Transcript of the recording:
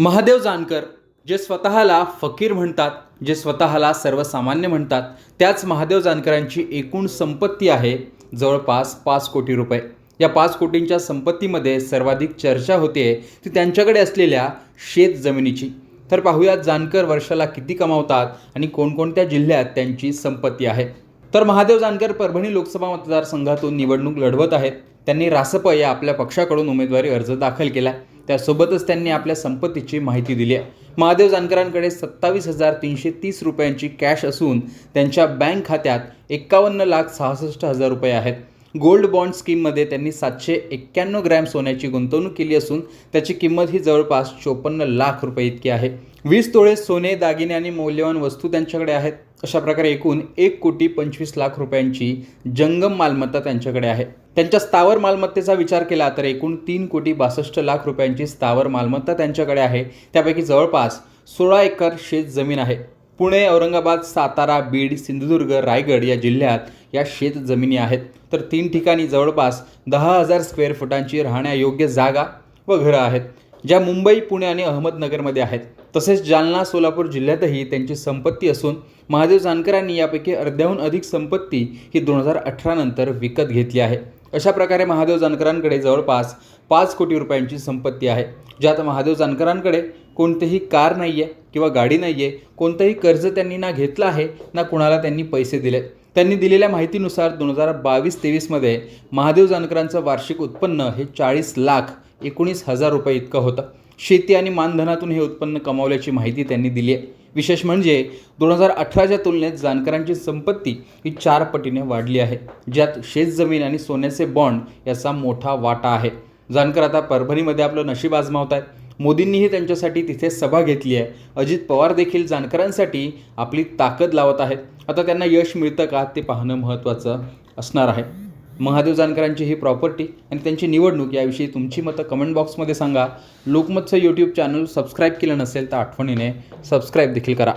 महादेव जानकर जे स्वतःला फकीर म्हणतात जे स्वतःला सर्वसामान्य म्हणतात त्याच महादेव जानकरांची एकूण संपत्ती आहे जवळपास पाच कोटी रुपये. या पाच कोटींच्या संपत्तीमध्ये सर्वाधिक चर्चा होते ती त्यांच्याकडे असलेल्या शेत जमिनीची. तर पाहूयात जानकर वर्षाला किती कमावतात आणि कोणकोणत्या जिल्ह्यात त्यांची संपत्ती आहे. तर महादेव जानकर परभणी लोकसभा मतदारसंघातून निवडणूक लढवत आहेत. त्यांनी रासप या आपल्या पक्षाकडून उमेदवारी अर्ज दाखल केला त्यासोबतच त्यांनी आपल्या संपत्तीची माहिती दिली आहे. महादेव जानकरांकडे सत्तावीस हजार तीनशे तीस रुपयांची कॅश असून त्यांच्या बँक खात्यात एक्कावन्न लाख सहासष्ट हजार रुपये आहेत. गोल्ड बॉन्ड स्कीममध्ये त्यांनी सातशे एक्क्याण्णव ग्रॅम सोन्याची गुंतवणूक केली असून त्याची किंमत ही जवळपास चोपन्न लाख रुपये इतकी आहे. वीस तोळे सोने दागिने आणि मौल्यवान वस्तू त्यांच्याकडे आहेत. अशा प्रकारे एकूण एक कोटी पंचवीस लाख रुपयांची जंगम मालमत्ता त्यांच्याकडे आहे. त्यांच्या स्थावर मालमत्तेचा विचार केला तर एकूण तीन कोटी बासष्ट लाख रुपयांची स्थावर मालमत्ता त्यांच्याकडे आहे. त्यापैकी जवळपास सोळा एकर शेत जमीन आहे. पुणे औरंगाबाद सातारा बीड सिंधुदुर्ग रायगड या जिल्ह्यात या शेत जमिनी आहेत. तर तीन ठिकाणी जवळपास दहा हजार स्क्वेअर फुटांची राहण्यायोग्य जागा व घरं आहेत ज्या मुंबई पुणे आणि अहमदनगरमध्ये आहेत. तसेच जालना सोलापूर जिल्ह्यातही त्यांची संपत्ती असून महादेव जानकरांनी यापैकी अर्ध्याहून अधिक संपत्ती ही दोन हजार अठरा नंतर विकत घेतली आहे. अशा प्रकारे महादेव जानकरांकडे जवळपास पाच कोटी रुपयांची संपत्ती आहे. ज्यात महादेव जानकरांकडे कोणतेही कार नाही आहे किंवा गाडी नाही आहे कोणतंही कर्ज त्यांनी ना घेतलं आहे ना कुणाला त्यांनी पैसे दिले त्यांनी दिलेल्या माहितीनुसार दोन हजार बावीस तेवीसमध्ये महादेव जानकरांचं वार्षिक उत्पन्न हे चाळीस लाख एकोणीस हजार रुपये इतकं होतं. शेती आणि मानधनातून हे उत्पन्न कमावल्याची माहिती त्यांनी दिली आहे. विशेष म्हणजे दोन हजार अठराच्या तुलनेत जानकरांची संपत्ती ही चार पटीने वाढली आहे ज्यात शेतजमीन आणि सोन्याचे बॉन्ड याचा मोठा वाटा आहे. जानकर आता परभणीमध्ये आपलं नशीब आजमावत आहेत. मोदींनीही त्यांच्यासाठी तिथे सभा घेतली आहे. अजित पवार देखील जानकरांसाठी आपली ताकद लावत आहेत. आता त्यांना यश मिळतं का ते पाहणं महत्त्वाचं असणार आहे. महादेव जानकरांची ही प्रॉपर्टी आणि त्यांची निवडणूक याविषयी तुमची मतं कमेंट बॉक्समध्ये सांगा. लोकमतचं यूट्यूब चॅनल सबस्क्राईब केलं नसेल तर आठवणीने सबस्क्राईब देखील करा.